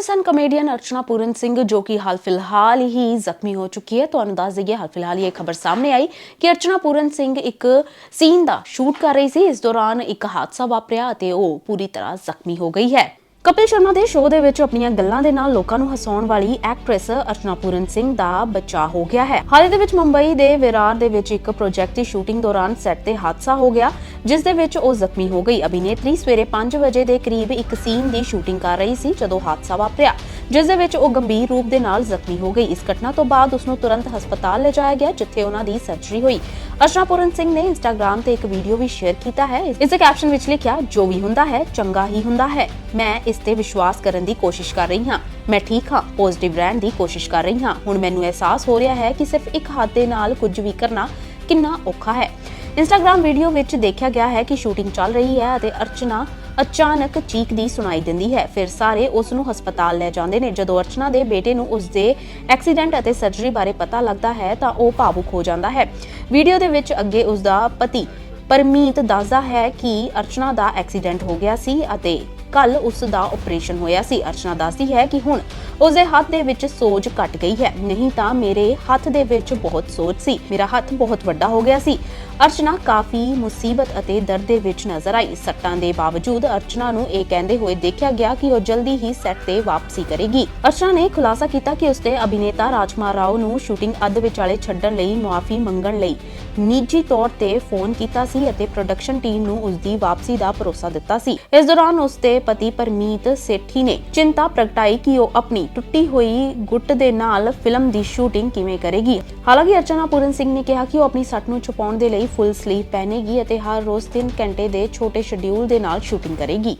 Actress and comedian Archana Puran Singh ਜੋ ਕਿ ਹਾਲ ਫਿਲਹਾਲ ਹੀ ਜ਼ਖਮੀ ਹੋ ਚੁੱਕੀ ਹੈ ਤੁਹਾਨੂੰ ਦੱਸ ਦਈਏ ਹਾਲ ਫਿਲਹਾਲ ਇਹ ਖਬਰ ਸਾਹਮਣੇ ਆਈ ਕਿ ਅਰਚਨਾ ਪੂਰਨ ਸਿੰਘ ਇੱਕ ਸੀਨ ਦਾ ਸ਼ੂਟ ਕਰ ਰਹੀ ਸੀ ਇਸ ਦੌਰਾਨ ਇੱਕ ਹਾਦਸਾ ਵਾਪਰਿਆ ਅਤੇ ਉਹ ਪੂਰੀ ਤਰ੍ਹਾਂ ਜ਼ਖਮੀ ਹੋ ਗਈ ਹੈ ਕਪਿਲ ਸ਼ਰਮਾ ਦੇ ਸ਼ੋਅ ਦੇ ਵਿੱਚ ਆਪਣੀਆਂ ਗੱਲਾਂ ਦੇ ਨਾਲ ਲੋਕਾਂ ਨੂੰ ਹਸਾਉਣ ਵਾਲੀ ਐਕਟ੍ਰੈਸ ਅਰਚਨਾ ਪੂਰਨ ਸਿੰਘ ਦਾ ਬਚਾਅ ਹੋ ਗਿਆ ਹੈ ਹਾਲੇ ਦੇ ਵਿੱਚ ਮੁੰਬਈ ਦੇ ਵਿਰਾਰ ਦੇ ਵਿੱਚ ਇੱਕ ਪ੍ਰੋਜੈਕਟ ਦੀ ਸ਼ੂਟਿੰਗ ਦੌਰਾਨ ਸੈੱਟ ਤੇ ਹਾਦਸਾ ਹੋ ਗਿਆ ਜਿਸ ਦੇ ਵਿੱਚ ਉਹ ਜ਼ਖਮੀ ਹੋ ਗਈ। ਅਭਿਨੇਤਰੀ ਸਵੇਰੇ 5 ਵਜੇ ਦੇ ਕਰੀਬ ਇੱਕ ਸੀਨ ਦੀ ਸ਼ੂਟਿੰਗ ਕਰ ਰਹੀ ਸੀ, ਜਦੋਂ ਹਾਦਸਾ ਵਾਪਰਿਆ, ਜਿਸ ਦੇ ਵਿੱਚ ਉਹ ਗੰਭੀਰ ਰੂਪ ਦੇ ਨਾਲ ਜ਼ਖਮੀ ਹੋ ਗਈ। ਇਸ ਘਟਨਾ ਤੋਂ ਬਾਅਦ ਉਸ ਨੂੰ ਤੁਰੰਤ ਹਸਪਤਾਲ ਲਿਜਾਇਆ ਗਿਆ, ਜਿੱਥੇ ਉਹਨਾਂ ਦੀ ਸਰਜਰੀ ਹੋਈ। ਅਰਚਨਾ ਸਿੰਘ ਨੇ ਇੰਸਟਾਗ੍ਰam ਤੇ ਇੱਕ ਵੀਡੀਓ ਵੀ ਸ਼ੇਅਰ ਕੀਤਾ ਹੈ। ਇਸ ਦੇ ਕੈਪਸ਼ਨ ਵਿੱਚ ਲਿਖਿਆ, ਜੋ ਵੀ ਹੁੰਦਾ ਹੈ, ਚੰਗਾ ਹੀ ਹੁੰਦਾ ਹੈ। ਮੈਂ ਇਸ ਤੇ ਵਿਸ਼ਵਾਸ ਕਰਨ ਦੀ ਕੋਸ਼ਿਸ਼ ਕਰ ਰਹੀ ਹਾਂ। ਮੈਂ ਠੀਕ ਹਾਂ, ਪੋਜ਼ਿਟਿਵ ਰਹਿਣ ਦੀ ਕੋਸ਼ਿਸ਼ ਕਰ ਰਹੀ ਹਾਂ। ਹੁਣ ਮੈਨੂੰ ਅਹਿਸਾਸ ਹੋ ਰਿਹਾ ਹੈ ਕਿ ਸਿਰਫ ਇੱਕ ਹੱਥ ਦੇ ਨਾਲ ਕੁਝ ਵੀ ਕਰਨਾ ਕਿੰਨਾ ਔਖਾ ਹੈ। ਇੰਸਟਾਗ੍ਰam ਵੀਡੀਓ ਵਿੱਚ ਦੇਖਿਆ ਗਿਆ ਹੈ ਕਿ ਸ਼ੂਟਿੰਗ ਚੱਲ ਰਹੀ ਹੈ ਅਤੇ ਅਰਚਨਾ ਅਚਾਨਕ ਚੀਕ ਦੀ ਸੁਣਾਈ ਦਿੰਦੀ ਹੈ। ਫਿਰ ਸਾਰੇ ਉਸ ਨੂੰ ਹਸਪਤਾਲ ਲੈ ਜਾਂਦੇ ਨੇ। ਜਦੋਂ ਅਰਚਨਾ ਦੇ ਬੇਟੇ ਨੂੰ ਉਸ ਦੇ ਐਕਸੀਡੈਂਟ ਅਤੇ ਸਰਜਰੀ ਬਾਰੇ ਪਤਾ ਲੱਗਦਾ ਹੈ ਤਾਂ ਉਹ ਭਾਵੁਕ ਹੋ ਜਾਂਦਾ ਹੈ। ਵੀਡੀਓ ਦੇ ਵਿੱਚ ਅੱਗੇ ਉਸ ਦਾ ਪਤੀ ਪਰਮੀਤ ਦੱਸਦਾ ਹੈ ਕਿ ਅਰਚਨਾ ਦਾ ਐਕਸੀਡੈਂਟ ਹੋ ਗਿਆ ਸੀ ਅਤੇ ਕੱਲ ਉਸ ਦਾ ਆਪਰੇਸ਼ਨ ਹੋਇਆ ਸੀ। ਅਰਚਨਾ ਦੱਸਦੀ ਹੈ ਕਿ ਹੁਣ ਉਸ ਦੇ ਹੱਥ ਦੇ ਵਿੱਚ ਸੋਜ ਘਟ ਗਈ ਹੈ। ਨਹੀਂ ਤਾਂ ਮੇਰੇ ਹੱਥ ਦੇ ਵਿੱਚ ਬਹੁਤ ਸੋਜ ਸੀ। ਮੇਰਾ ਹੱਥ ਬਹੁਤ ਵੱਡਾ ਹੋ ਗਿਆ ਸੀ। ਅਰਚਨਾ ਕਾਫੀ ਮੁਸੀਬਤ ਅਤੇ ਦਰਦ ਦੇ ਵਿੱਚ ਨਜ਼ਰ ਆਈ। ਸੱਟਾਂ ਦੇ ਬਾਵਜੂਦ ਅਰਚਨਾ ਨੂੰ ਇਹ ਕਹਿੰਦੇ ਹੋਏ ਦੇਖਿਆ ਗਿਆ ਕਿ ਉਹ ਜਲਦੀ ਹੀ ਸੈੱਟ ਤੇ ਵਾਪਸੀ ਕਰੇਗੀ। ਅਰਚਨਾ ਨੇ ਖੁਲਾਸਾ ਕੀਤਾ ਕਿ ਉਸਦੇ ਅਭਿਨੇਤਾ ਰਾਜਕੁਮਾਰ ਰਾਓ ਨੂੰ ਸ਼ੂਟਿੰਗ ਅੱਧ ਵਿਚਾਲੇ ਛੱਡਣ ਲਈ ਮੁਆਫੀ ਮੰਗਣ ਲਈ ਨਿੱਜੀ ਤੌਰ ਤੇ ਫੋਨ ਕੀਤਾ ਸੀ ਅਤੇ ਪ੍ਰੋਡਕਸ਼ਨ ਟੀਮ ਨੂੰ ਉਸ ਦੀ ਵਾਪਸੀ ਦਾ ਭਰੋਸਾ ਦਿੱਤਾ ਸੀ। ਇਸ ਦੌਰਾਨ ਉਸ ਦੇ ਪਤੀ ਪਰਮੀਤ ਸੇਠੀ ਨੇ ਚਿੰਤਾ ਪ੍ਰਗਟਾਈ ਕਿ ਉਹ ਆਪਣੀ ਟੁੱਟੀ ਹੋਈ ਗੁੱਟ ਦੇ ਨਾਲ ਫਿਲਮ ਦੀ ਸ਼ੂਟਿੰਗ ਕਿਵੇਂ ਕਰੇਗੀ। ਹਾਲਾਂਕਿ ਅਰਚਨਾ ਪੂਰਨ ਸਿੰਘ ਨੇ ਕਿਹਾ ਕਿ ਉਹ ਆਪਣੀ ਸੱਟ ਨੂੰ ਛੁਪਾਉਣ ਦੇ ਲਈ ਫੁੱਲ ਸਲੀਵ ਪਹਿਨੇਗੀ ਅਤੇ ਹਰ ਰੋਜ਼ 3 ਘੰਟੇ ਦੇ ਛੋਟੇ ਸ਼ਡਿਊਲ ਦੇ ਨਾਲ ਸ਼ੂਟਿੰਗ ਕਰੇਗੀ।